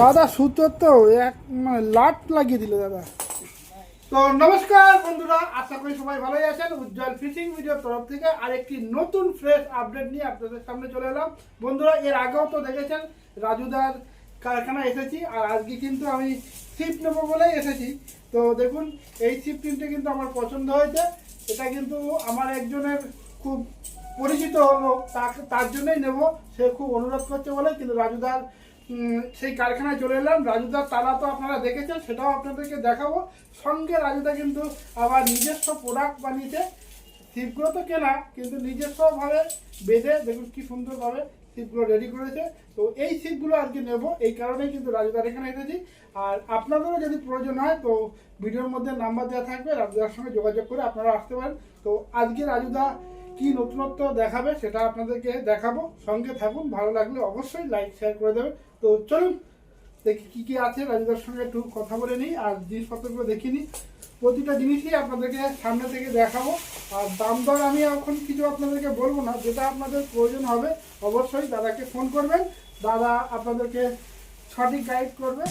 দাদা সুতোর তো এক মানে লাট লাগিয়ে দিল দাদা। তো নমস্কার বন্ধুরা, আশা করি সবাই ভালোই আছেন। উজ্জ্বল ফিশিং ভিডিওর তরফ থেকে আরেকটি নতুন ফ্রেশ আপডেট নিয়ে আপনাদের সামনে চলে এলাম। বন্ধুরা, এর আগেও তো দেখেছেন, রাজুদার কারখানা এসেছি, আর আজকে কিন্তু আমি ছিপ নেব বলেই এসেছি। তো দেখুন, এই ছিপ তিনটে কিন্তু আমার পছন্দ হয়েছে। এটা কিন্তু আমার একজনের খুব পরিচিত তাকে, তার জন্যই নেব। সে খুব অনুরোধ করছে বলে, কিন্তু রাজুদার সেই কারখানায় চলে এলাম। রাজুদার তালা তো আপনারা দেখেছেন, সেটাও আপনাদেরকে দেখাবো। সঙ্গে রাজুদা কিন্তু আবার নিজস্ব প্রোডাক্ট বানিয়েছে। ছিপগুলো তো কেনা, কিন্তু নিজস্বভাবে বেঁধে, দেখুন কি সুন্দরভাবে ছিপগুলো রেডি করেছে। তো এই ছিপগুলো আজকে নেব, এই কারণেই কিন্তু রাজুদার এখানে এসেছি। আর আপনাদেরও যদি প্রয়োজন হয়, তো ভিডিওর মধ্যে নাম্বার দেওয়া থাকবে, রাজুদার সঙ্গে যোগাযোগ করে আপনারা আসতে পারেন। তো আজকে রাজুদা কি নতুনত্ব দেখাবে সেটা আপনাদেরকে দেখাবো। সঙ্গে থাকুন, ভালো লাগলে অবশ্যই লাইক শেয়ার করে দেবেন। তো চলুন, দেখি কি কি আছে। রাজুদার সঙ্গে একটু কথা বলে নিই আর জিনিসপত্রগুলো দেখিয়ে নিই। প্রতিটা জিনিসই আপনাদেরকে সামনে থেকে দেখাবো। আর দাম দর আমি এখন কিছু আপনাদেরকে বলব না, যেটা আপনাদের প্রয়োজন হবে, অবশ্যই দাদাকে ফোন করবেন। দাদা আপনাদেরকে সঠিক গাইড করবে।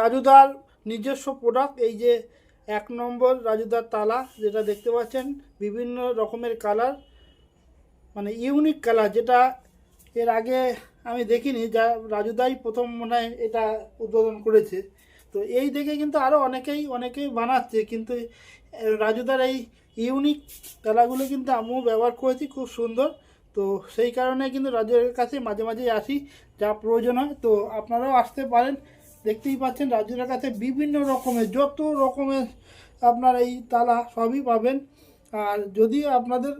রাজুদার নিজস্ব প্রোডাক্ট এই যে এক নম্বর রাজুদার তালা যেটা দেখতে পাচ্ছেন, বিভিন্ন রকমের কালার মানে ইউনিক কালার যেটা এর আগে আমি দেখিনি, যা রাজুদাই প্রথম মনে হয় এটা উদ্বোধন করেছে। তো এই দেখে কিন্তু আরও অনেকেই অনেকেই বানাচ্ছে, কিন্তু রাজুদার এই ইউনিক তালাগুলো কিন্তু আমিও ব্যবহার করেছি, খুব সুন্দর। তো সেই কারণে কিন্তু রাজুদের কাছে মাঝে মাঝে আসি, যা প্রয়োজন হয়। তো আপনারাও আসতে পারেন। দেখতেই পাচ্ছেন রাজুদের কাছে বিভিন্ন রকমের, যত রকমের আপনার এই তালা সবই পাবেন। আর যদি আপনাদের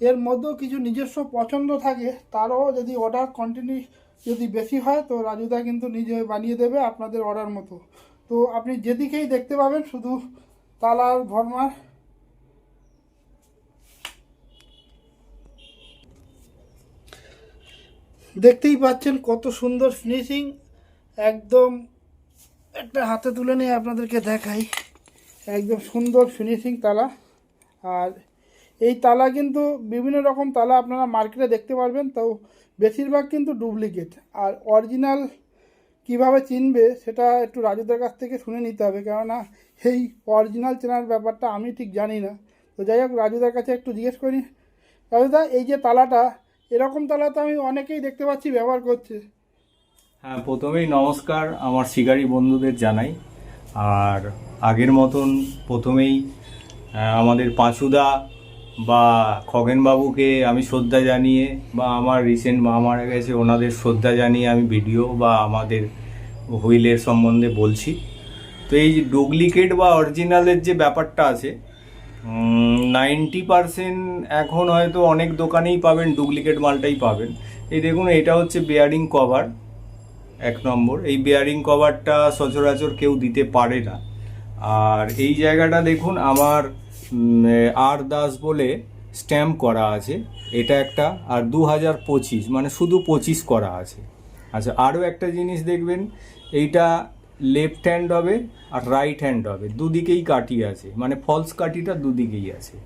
এর মধ্যেও কিছু নিজস্ব পছন্দ থাকে, তারও যদি অর্ডার কন্টিনিউ যদি বেশি হয়, তো রাজুদা কিন্তু নিজে বানিয়ে দেবে আপনাদের অর্ডার মতো। তো আপনি যেদিকেই দেখতে পাবেন, শুধু তালার ভরমার দেখতেই পাচ্ছেন কত সুন্দর ফিনিশিং একদম একটা হাতে তুলে নিয়ে আপনাদেরকে দেখাই। একদম সুন্দর ফিনিশিং তালা। আর এই তালা কিন্তু বিভিন্ন রকম তালা আপনারা মার্কেটে দেখতে পারবেন, তো বেশিরভাগ কিন্তু ডুপ্লিকেট। আর অরিজিনাল কীভাবে চিনবে সেটা একটু রাজুদের কাছ থেকে শুনে নিতে হবে, কেননা এই অরিজিনাল চেনার ব্যাপারটা আমি ঠিক জানি না। তো যাই হোক, রাজুদার কাছে একটু জিজ্ঞেস করি। রাজুদা, এই যে তালাটা, এরকম তালা তো আমি অনেকেই দেখতে পাচ্ছি ব্যবহার করছে। হ্যাঁ প্রথমেই নমস্কার আমার শিকারী বন্ধুদের জানাই। আর আগের মতন প্রথমেই আমাদের পাঁচুদা বা খগেনবাবুকে আমি শ্রদ্ধা জানিয়ে বা আমার রিসেন্ট মা মারা গেছে, ওনাদের শ্রদ্ধা জানিয়ে আমি ভিডিও বা আমাদের হুইলের সম্বন্ধে বলছি। তো এই ডুপ্লিকেট বা অরিজিনালের যে ব্যাপারটা আছে নাইনটি পারসেন্ট এখন হয়তো অনেক দোকানেই পাবেন ডুপ্লিকেট মালটাই পাবেন। এই দেখুন, এটা হচ্ছে বেয়ারিং কভার এক নম্বর। এই বেয়ারিং কভারটা সচরাচর কেউ দিতে পারে না। আর এই জায়গাটা দেখুন, আমার আর দাস বলে স্ট্যাম্প করা আছে। এটা একটা, আর দু হাজার পঁচিশ মানে শুধু পঁচিশ করা আছে। আচ্ছা আরও একটা জিনিস দেখবেন, এইটা লেফট হ্যান্ড হবে আর রাইট হ্যান্ড হবে। দুদিকেই কাটি আছে মানে ফলস কাটিটা দুদিকেই আছে।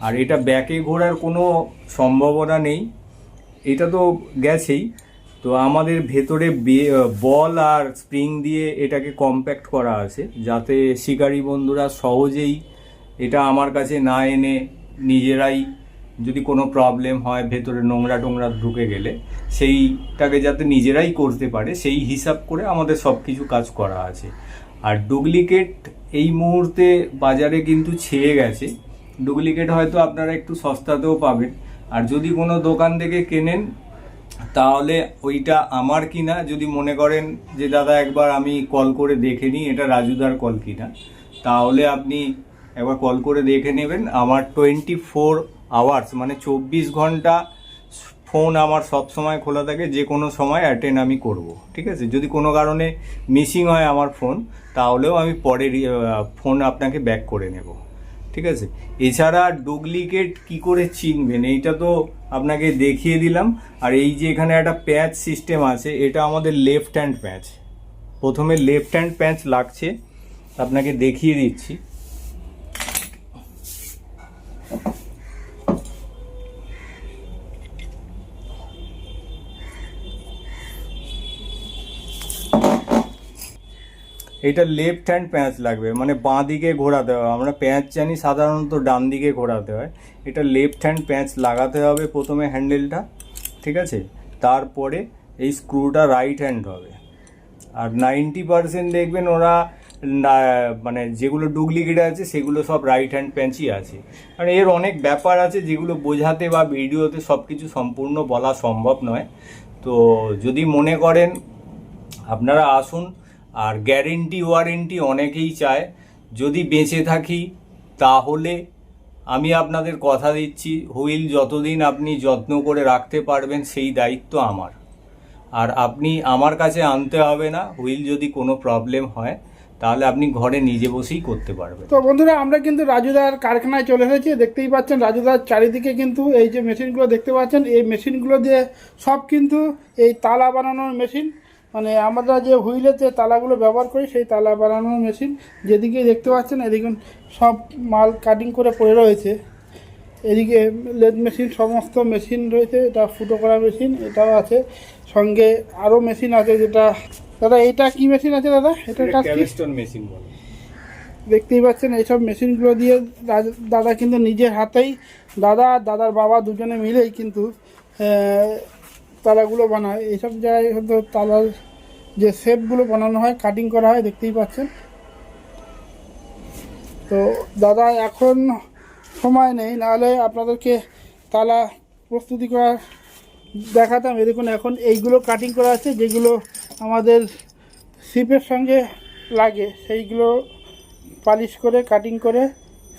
আর এটা ব্যাকে ঘোরার কোনো সম্ভাবনা নেই। এটা তো গেছেই। তো আমাদের ভেতরে বল আর স্প্রিং দিয়ে এটাকে কম্প্যাক্ট করা আছে, যাতে শিকারী বন্ধুরা সহজেই এটা আমার কাছে না এনে নিজেরাই যদি কোনো প্রবলেম হয় ভেতরে নোংরা টোংরা ঢুকে গেলে, সেইটাকে যাতে নিজেরাই করতে পারে, সেই হিসাব করে আমাদের সব কিছু কাজ করা আছে। আর ডুপ্লিকেট এই মুহূর্তে বাজারে কিন্তু ছেয়ে গেছে। ডুপ্লিকেট হয়তো আপনারা একটু সস্তাতেও পাবেন। আর যদি কোনো দোকান থেকে কেনেন তাহলে ওইটা আমার কিনা? যদি মনে করেন যে, দাদা, একবার আমি কল করে দেখে নিই, এটা রাজুদার কল কিনা? তাহলে আপনি একবার কল করে দেখে নেবেন। আমার টোয়েন্টি ফোর আওয়ার্স মানে চব্বিশ ঘণ্টা ফোন আমার সব সময় খোলা থাকে, যে কোনো সময় অ্যাটেন্ড আমি করব। ঠিক আছে? যদি কোনো কারণে মিসিং হয় আমার ফোন, তাহলেও আমি পরে ফোন আপনাকে ব্যাক করে নেব। ঠিক আছে? এছাড়া ডুপ্লিকেট কি করে চিনবেন? এইটা তো আপনাকে দেখিয়ে দিলাম। আর এই যে এখানে একটা প্যাচ সিস্টেম আছে, এটা আমাদের লেফট হ্যান্ড প্যাচ। প্রথমে লেফট হ্যান্ড প্যাচ লাগছে। আপনাকে দেখিয়ে দিচ্ছি। এটা লেফট হ্যান্ড প্যাঁচ লাগবে মানে বাঁ দিকে ঘোরাতে হবে আমরা প্যাঁচ জানি, সাধারণত ডান দিকে ঘোরাতে হয়। এটা লেফট হ্যান্ড প্যাঁচ লাগাতে হবে প্রথমে হ্যান্ডেলটা ঠিক আছে? তারপরে এই স্ক্রুটা রাইট হ্যান্ড হবে। আর নাইনটি পার্সেন্ট দেখবেন ওরা মানে যেগুলো ডুপ্লিকেট আছে, সেগুলো সব রাইট হ্যান্ড প্যাঁচই আছে। কারণ এর অনেক ব্যাপার আছে যেগুলো বোঝাতে বা ভিডিওতে সব কিছু সম্পূর্ণ বলা সম্ভব নয়। তো যদি মনে করেন, আপনারা আসুন আর গ্যারেন্টি ওয়ারেন্টি অনেকেই চায়। যদি বেঁচে থাকি, তাহলে আমি আপনাদের কথা দিচ্ছি, হুইল যতদিন আপনি যত্ন করে রাখতে পারবেন, সেই দায়িত্ব আমার। আর আপনি আমার কাছে আনতে হবে না, হুইল যদি কোনো প্রবলেম হয়, তাহলে আপনি ঘরে নিজে বসেই করতে পারবেন। তো বন্ধুরা, আমরা কিন্তু রাজুদার কারখানায় চলে এসেছি, দেখতেই পাচ্ছেন রাজুদার চারিদিকে কিন্তু এই যে মেশিনগুলো দেখতে পাচ্ছেন, এই মেশিনগুলো দিয়ে সব কিন্তু এই তালা বানানোর মেশিন মানে আমরা যে হুইলের যে তালাগুলো ব্যবহার করি সেই তালা বানানোর মেশিন যেদিকে দেখতে পাচ্ছেন এদিকে সব মাল কাটিং করে পড়ে রয়েছে। এদিকে লেদ মেশিন সমস্ত মেশিন রয়েছে এটা ফুটো করা মেশিন এটাও আছে। সঙ্গে আরও মেশিন আছে যেটা দাদা এটা কি মেশিন আছে দাদা? এটা কাজ কি? মেশিন বলে। দেখতেই পাচ্ছেন এইসব মেশিনগুলো দিয়ে দাদ- কিন্তু নিজের হাতেই দাদা দাদার বাবা দুজনে মিলেই কিন্তু তালাগুলো বানায়। এইসব জায়গায় তালার যে শেপগুলো বানানো হয় কাটিং করা হয়, দেখতেই পাচ্ছেন। তো দাদা, এখন সময় নেই, নাহলে আপনাদেরকে তালা প্রস্তুতি করা দেখাতাম এই দেখুন এখন এইগুলো কাটিং করা আছে, যেগুলো আমাদের শিপের সঙ্গে লাগে, সেইগুলো পালিশ করে কাটিং করে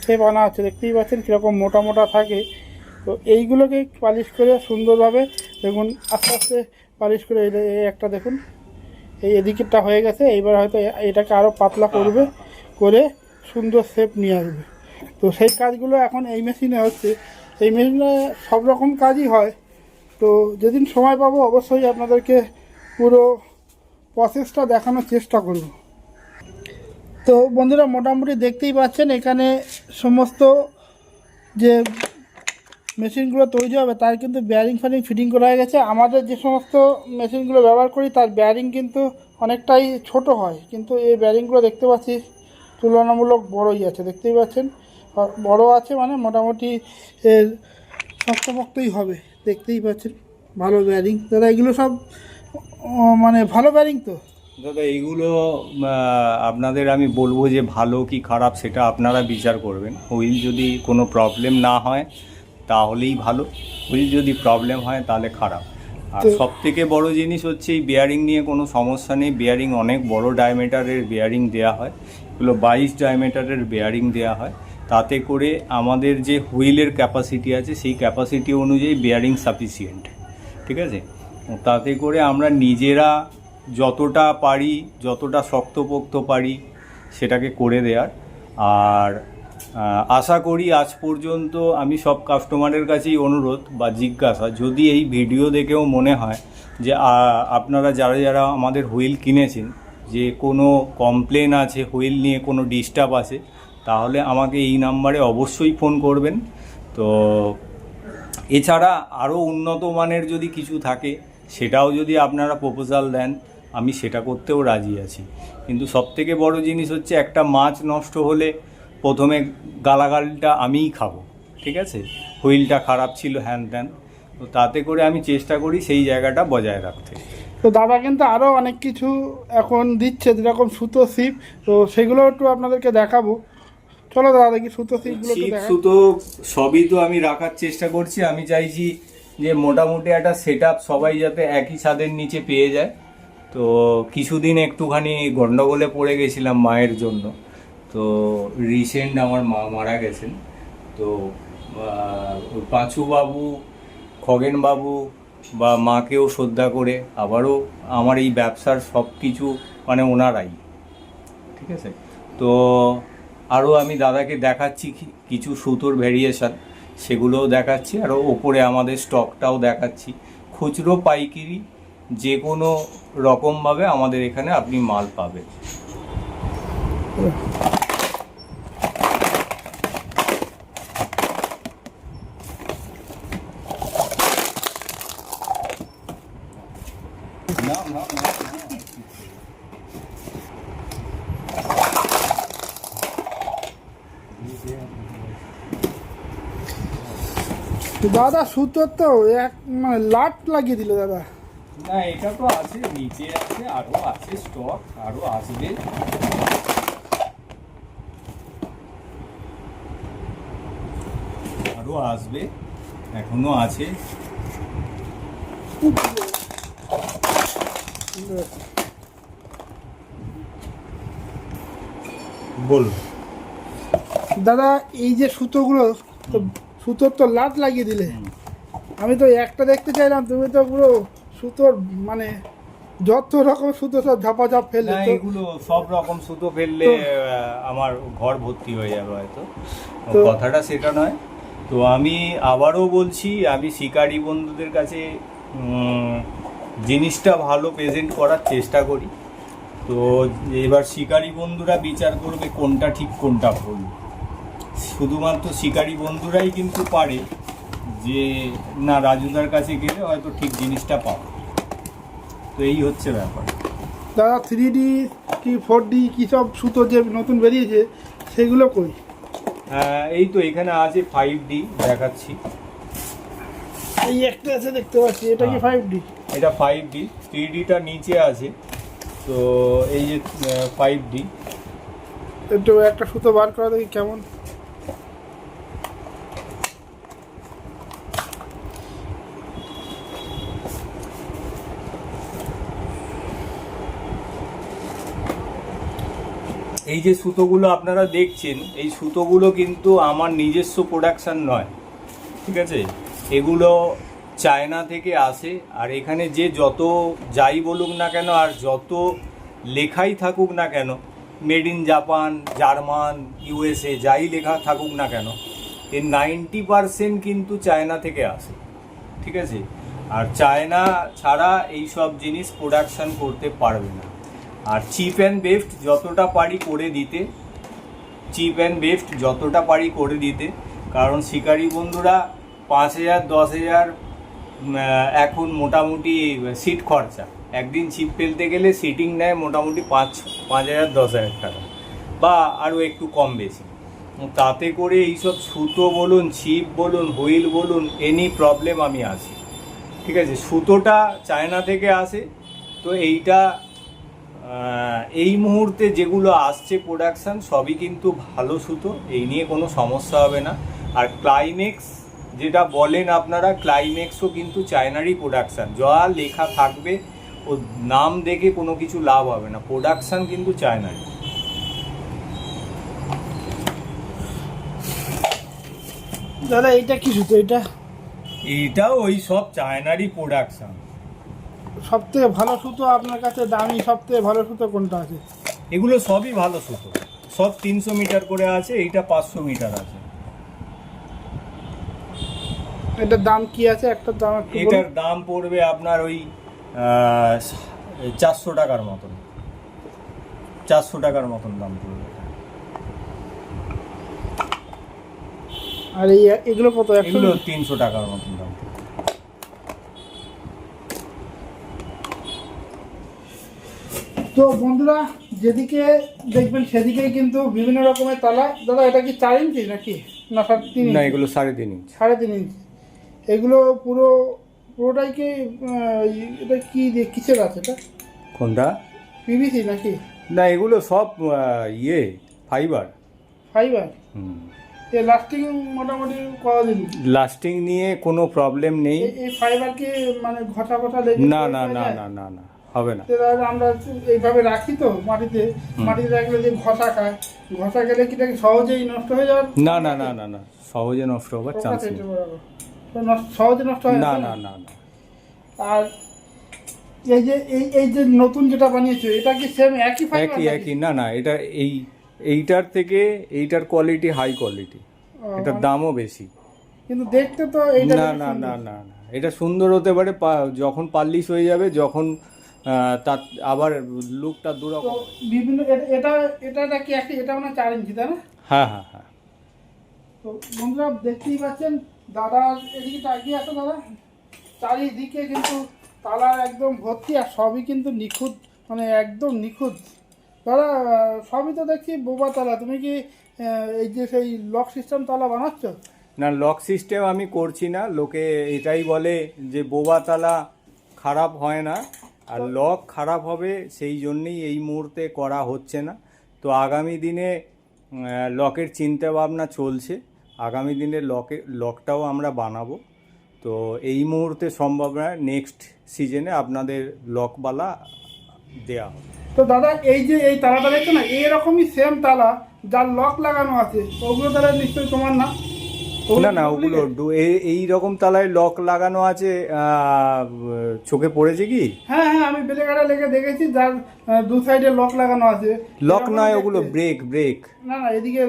সে বানা আছে। দেখতেই পাচ্ছেন কীরকম মোটা মোটা থাকে। তো এইগুলোকে পালিশ করে সুন্দরভাবে দেখুন আস্তে আস্তে পালিশ করে এই একটা দেখুন এই এদিকেরটা হয়ে গেছে এইবার হয়তো এটাকে আরও পাতলা করবে করে সুন্দর শেপ নিয়ে আসবে। তো সেই কাজগুলো এখন এই মেশিনে হচ্ছে। এই মেশিনে সব রকম কাজই হয়। তো যেদিন সময় পাবো অবশ্যই আপনাদেরকে পুরো প্রসেসটা দেখানোর চেষ্টা করব। তো বন্ধুরা মোটামুটি দেখতেই পাচ্ছেন এখানে সমস্ত যে মেশিনগুলো তৈরি হবে, তার কিন্তু বেয়ারিং ফ্যারিং ফিটিং করা হয়ে গেছে। আমাদের যে সমস্ত মেশিনগুলো ব্যবহার করি, তার বেয়ারিং কিন্তু অনেকটাই ছোট হয়। কিন্তু এই বেয়ারিংগুলো দেখতে পাচ্ছি তুলনামূলক বড়ই আছে, দেখতেই পাচ্ছেন? বড় আছে মানে মোটামুটি এর শক্তপোক্তই হবে, দেখতেই পাচ্ছেন? ভালো বেয়ারিং দাদা, এগুলো সব মানে ভালো বেয়ারিং তো? দাদা এইগুলো আপনাদের আমি বলব যে ভালো কি খারাপ, সেটা আপনারা বিচার করবেন। হুইল যদি কোনো প্রবলেম না হয় তাহলেই ভালো। হুইল যদি প্রবলেম হয় তাহলে খারাপ। আর সব থেকে বড় জিনিস হচ্ছে এই বিয়ারিং নিয়ে কোনো সমস্যা নেই। বিয়ারিং অনেক বড় ডায়ামিটারের বিয়ারিং দেওয়া হয়। এগুলো বাইশ ডায়ামিটারের বিয়ারিং দেওয়া হয়। তাতে করে আমাদের যে হুইলের ক্যাপাসিটি আছে সেই ক্যাপাসিটি অনুযায়ী বিয়ারিং সাফিসিয়েন্ট ঠিক আছে? তাতে করে আমরা নিজেরা যতটা পারি যতটা শক্তপোক্ত পারি সেটাকে করে দেওয়ার আর আশা করি আজ পর্যন্ত আমি সব কাস্টমারের কাছেই অনুরোধ বা জিজ্ঞাসা। যদি এই ভিডিও দেখেও মনে হয় যে আপনারা যারা যারা আমাদের হুইল কিনেছেন, যে কোনো কমপ্লেন আছে, হুইল নিয়ে কোনো ডিস্টার্ব আছে, তাহলে আমাকে এই নাম্বারে অবশ্যই ফোন করবেন। তো এছাড়া আরও উন্নত মানের যদি কিছু থাকে, সেটাও যদি আপনারা প্রপোজাল দেন, আমি সেটা করতেও রাজি আছি। কিন্তু সবথেকে বড় জিনিস হচ্ছে, একটা মাছ নষ্ট হলে প্রথমে গালাগালটা আমিই খাব ঠিক আছে? হুইলটা খারাপ ছিল হ্যান ত্যান। তো তাতে করে আমি চেষ্টা করি সেই জায়গাটা বজায় রাখতে। তো দাদা কিন্তু আরও অনেক কিছু এখন দিচ্ছে যেরকম সুতো সিপ। তো সেগুলো একটু আপনাদেরকে দেখাবো। চলো দাদা দেখি সুতো সিপগুলো একটু সুতো সবই তো আমি রাখার চেষ্টা করছি। আমি চাইছি যে মোটামুটি একটা সেট সবাই যাতে একই ছাদের নিচে পেয়ে যায়। তো কিছুদিন একটুখানি গন্ডগোলে পড়ে গেছিলাম মায়ের জন্য। তো রিসেন্ট আমার মা মারা গেছেন। তো আহ, ওই পাঁচু বাবু খগেন বাবু বা মাকেও শ্রদ্ধা করে আবারও আমার এই ব্যবসার সব কিছু মানে ওনারাই। ঠিক আছে? তো আরও আমি দাদাকে দেখাচ্ছি কিছু সুতোর ভ্যারিয়েশন সেগুলোও দেখাচ্ছি। আর ওপরে আমাদের স্টকটাও দেখাচ্ছি। খুচরো পাইকিরি যে কোনো রকমভাবে আমাদের এখানে আপনি মাল পাবেন না না না তো দাদা সুতোর তো এক মানে লাট লাগিয়ে দিল দাদা। না এটা তো আছে নিচে আছে আরও আছে স্টক আরও আসবে। আরও আসবে এখনও আছে। বলুন। দাদা এই যে সুতোগুলো তো সুতোর তো লাট লাগিয়ে দিলে। আমি তো একটা দেখতে চাইলাম তুমি তো পুরো সুতোর মানে যত রকম সুতো সব ঝাপা ঝাপ ফেললে এগুলো সব রকম সুতো ফেললে আমার ঘর ভর্তি হয়ে যাবে হয়তো। কথাটা সেটা নয়। তো আমি আবারও বলছি আমি শিকারী বন্ধুদের কাছে জিনিসটা ভালো প্রেজেন্ট করার চেষ্টা করি। তো এবার শিকারী বন্ধুরা বিচার করবে কোনটা ঠিক কোনটা ভুল। শুধুমাত্র শিকারী বন্ধুরাই কিন্তু পারে যে না রাজুদার কাছে গেলে হয়তো ঠিক জিনিসটা পাবো। তো এই হচ্ছে ব্যাপার। দাদা থ্রি ডি কি ফোর ডি কী সব সুতো যে নতুন বেরিয়েছে সেগুলো কই? হ্যাঁ, এই তো এখানে আছে ফাইভ ডি দেখাচ্ছি। এই একটা আছে দেখতে পাচ্ছি এটা কি হ্যাঁ। ফাইভ ডি এটা ফাইভ ডি থ্রি ডিটা নিচে আছে। তো এই যে ফাইভ ডি একটু একটা সুতো বার করা দেখি কেমন। এই যে সুতোগুলো আপনারা দেখছেন, এই সুতোগুলো কিন্তু আমার নিজস্ব প্রোডাকশান নয়, ঠিক আছে? এগুলো চায়না থেকে আসে, আর এখানে যে যত যাই বলুক না কেন, আর যত লেখাই থাকুক না কেন made in Japan German USA যাই লেখা থাকুক না কেন এর নাইনটি পারসেন্ট কিন্তু চায়না থেকে আসে, ঠিক আছে? আর চায়না ছাড়া এই সব জিনিস প্রোডাকশান করতে পারবে না। আর চিপ অ্যান্ড বেস্ট যতটা পারি করে দিতে চিপ অ্যান্ড বেস্ট যতটা পারি করে দিতে। কারণ শিকারি বন্ধুরা পাঁচ হাজার, দশ হাজার এখন মোটামুটি সিট খরচা। একদিন ছিপ ফেলতে গেলে সিটিং নেয় মোটামুটি পাঁচ পাঁচ হাজার, দশ হাজার টাকা। বা আরও একটু কম বেশি। তাতে করে এইসব সুতো বলুন ছিপ বলুন, হুইল বলুন এনি প্রবলেম আমি আসি ঠিক আছে, সুতোটা চায়না থেকে আসে। তো এইটা এই মুহূর্তে যেগুলো আসছে প্রোডাকশান সবই কিন্তু ভালো সুতো। এই নিয়ে কোনো সমস্যা হবে না। আর ক্লাইমেক্স যেটা বলেন আপনারা ক্লাইমেক্সও কিন্তু চায়নারই প্রোডাকশান যা লেখা থাকবে ও নাম দেখে কোনো কিছু লাভ হবে না। প্রোডাকশান কিন্তু চায়নারই দাদা এইটা কি সুতো? এটা এইটাও ওই সব চায়নারই প্রোডাকশন সব থেকে ভালো সুতো আপনার কাছে দামি সব থেকে ভালো সুতো কোনটা আছে? এগুলো সবই ভালো সুতো। সব তিনশো মিটার করে আছে এইটা পাঁচশো মিটার আছে। এটার দাম কি আছে? একটা দাম এটার দাম পড়বে আপনার ওই চারশো টাকার মতন। চারশো টাকার মতন দাম পড়বে। আর এই এগুলো কত? এগুলো তিনশো টাকার মতন দাম পড়বে। তো বন্ধুরা যেদিকে দেখবেন সেদিকেই কিন্তু বিভিন্ন রকমের তালা। দাদা এটা কি চার ইঞ্চি নাকি? না সাড়ে তিন না এগুলো সাড়ে তিন ইঞ্চ। সাড়ে তিন ইঞ্চি। এগুলো পুরো পুরোটাই কি এটা কি কিসের আছে এটা? কোনটা? পিভিসি নাকি? না এগুলো সব ইয়ে ফাইবার ফাইবার এ লাস্টিং মোটামুটি কতদিন লাস্টিং নিয়ে কোনো প্রবলেম নেই। এই- ফাইবার কি মানে ঘটা ঘটা না না না না না না। হবে না। আমরা এইভাবে রাখি তো মাটিতে। মাটিতে রাখলে যে ঘষা খায় ঘষা গেলে কি সহজেই নষ্ট হয়ে যাওয়ার না না না না না সহজে নষ্ট হবার চান্স নেই। নষ্ট- সহজে নষ্ট হয় না না না না। আর এই যে এই এই যে নতুন যেটা বানিয়েছো এটা কি সেম একই ফাইবার একই একই না না এটা এই এইটার থেকে এইটার কোয়ালিটি হাই কোয়ালিটি এটার দামও বেশি। কিন্তু দেখতে তো এইটা না না না না না এটা সুন্দর হতে পারে যখন পালিশ হয়ে যাবে যখন তার আবার লুকটা দুরকম। বিভিন্ন এটা- এটা কি একই? এটা মানে চার ইঞ্চি তাই না? হ্যাঁ হ্যাঁ হ্যাঁ। তো বন্ধুরা দেখতেই পাচ্ছেন দাদার এদিকে তাকিয়ে আছে দাদা। চারিদিকে কিন্তু তালা একদম ভর্তি আর সবই কিন্তু নিখুঁত মানে একদম নিখুঁত। দাদা সবই তো দেখছি বোবা তালা। তুমি কি এই যে সেই লক সিস্টেম তালা বানাচ্ছ? না লক সিস্টেম আমি করছি না। লোকে এটাই বলে যে বোবা তালা খারাপ হয় না। আর লক খারাপ হবে, সেই জন্যেই এই মুহূর্তে করা হচ্ছে না। তো আগামী দিনে লকের চিন্তা ভাবনা চলছে। আগামী দিনে লকে, লকটাও আমরা বানাবো। তো এই মুহূর্তে সম্ভব নয় নেক্সট সিজনে আপনাদের লকবালা দেওয়া হবে। তো দাদা, এই যে এই তালাটা দেখছ না এইরকমই সেম তালা, যার লক লাগানো আছে, ওগুলো তাহলে নিশ্চয়ই তোমার না? না না ওগুলো এই- রকম তালায় লক লাগানো আছে চোখে পড়েছে কি? হ্যাঁ হ্যাঁ আমি বেলেঘাটা লেগে দেখেছি যার দু সাইডে লক লাগানো আছে। লক নয় ওগুলো ব্রেক ব্রেক। না না এদিকে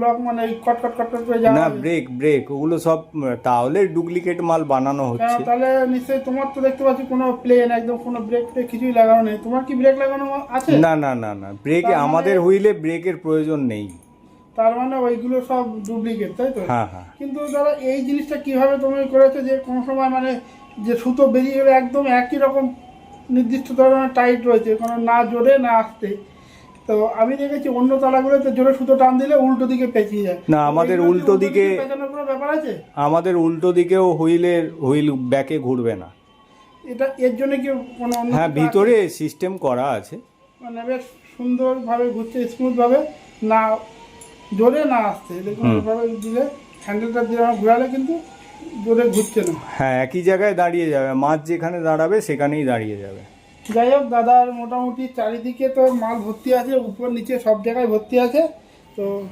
লক মানে কট কট কট করে যাওয়া না ব্রেক ব্রেক ওগুলো সব তাহলে ডুপ্লিকেট মাল বানানো হচ্ছে। তাহলে নিশ্চয়ই তোমার তো দেখতে পাচ্ছি কোনো প্লেন একদম কোনো ব্রেক ফ্রেক কিছুই লাগানো নেই। তোমার কি ব্রেক লাগানো আছে? না না না না ব্রেকে মানে- আমাদের হুইলে ব্রেকের প্রয়োজন নেই। তার মানে ওইগুলো সব ডুপ্লিকেট তাই তো? হ্যাঁ হ্যাঁ। কিন্তু দাদা এই জিনিসটা কীভাবে তুমি করেছ যে কোনো সময় মানে যে সুতো বেরিয়ে গেলে একদম একই রকম নির্দিষ্ট ধরনের টাইট রয়েছে কোনো না জোরে না আসতে? তো আমি দেখেছি অন্য তালাগুলোতে জোরে সুতো টান দিলে উল্টো দিকে পেঁচিয়ে যায়। না, আমাদের উল্টো দিকে- কোনো ব্যাপার আছে? আমাদের উল্টো দিকেও হুইলের হুইল ব্যাকে ঘুরবে না। এটা এর জন্য কি কোনো হ্যাঁ ভিতরে সিস্টেম করা আছে। মানে বেশ সুন্দরভাবে ঘুরছে স্মুথভাবে না জোরে না আসছে দেখুন দিলে হ্যান্ডেলটা দিয়ে আমার ঘোরালে কিন্তু জোরে ঘুরছে না। হ্যাঁ একই জায়গায় দাঁড়িয়ে যাবে। মাছ যেখানে দাঁড়াবে সেখানেই দাঁড়িয়ে যাবে। যাই হোক দাদার মোটামুটি চারিদিকে তো মাল ভর্তি আছে উপর নিচে সব জায়গায় ভর্তি আছে। তো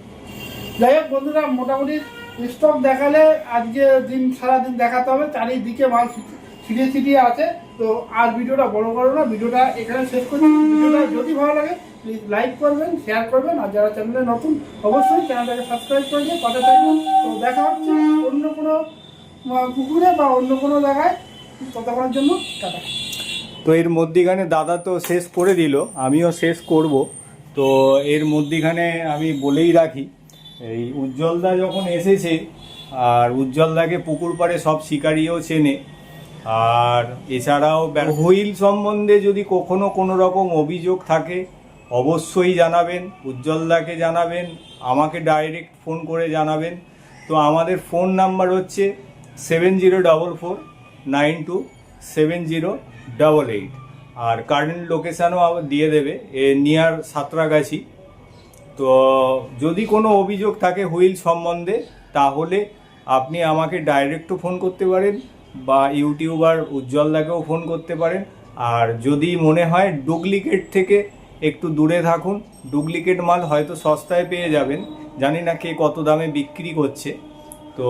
যাই হোক বন্ধুরা মোটামুটি স্টক দেখালে আজকে দিন সারাদিন দেখাতে হবে। চারিদিকে মাল ছিটি- ছিটিয়ে ছিটিয়ে আছে। তো আর ভিডিওটা বড় করো না ভিডিওটা এখানে শেষ করছি। ভিডিওটা যদি ভালো লাগে প্লিজ লাইক করবেন শেয়ার করবেন আর যারা চ্যানেলে নতুন অবশ্যই চ্যানেলটাকে সাবস্ক্রাইব করে দিয়ে পাশে থাকবেন তো দেখা হচ্ছে অন্য কোনো পুকুরে বা অন্য কোনো জায়গায়। ততক্ষণের জন্য টাটা। তো এর মধ্যিখানে দাদা তো শেষ করে দিল আমিও শেষ করব। তো এর মধ্যিখানে আমি বলেই রাখি এই উজ্জ্বলদা যখন এসেছে আর উজ্জ্বলদাকে পুকুর পাড়ে সব শিকারিও চেনে আর এছাড়াও হুইল সম্বন্ধে যদি কখনো কোনো রকম অভিযোগ থাকে অবশ্যই জানাবেন, উজ্জ্বলদাকে জানাবেন, আমাকে ডাইরেক্ট ফোন করে জানাবেন। তো আমাদের ফোন নাম্বার হচ্ছে seven zero double four nine two seven zero double eight আর কারেন্ট লোকেশানও দিয়ে দেবে, এ নিয়ার সাঁতরাগাছি। তো যদি কোনো অভিযোগ থাকে হুইল সম্বন্ধে, তাহলে আপনি আমাকে ডাইরেক্টও ফোন করতে পারেন বা ইউটিউবার উজ্জ্বলদাকেও ফোন করতে পারেন। আর যদি মনে হয় ডুপ্লিকেট থেকে একটু দূরে থাকুন, ডুপ্লিকেট মাল হয়তো সস্তায় পেয়ে যাবেন, জানি না কে কত দামে বিক্রি করছে। তো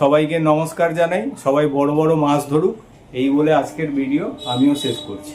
সবাইকে নমস্কার জানাই, সবাই বড় বড় মাছ ধরুক, এই বলে আজকের ভিডিও আমিও শেষ করছি।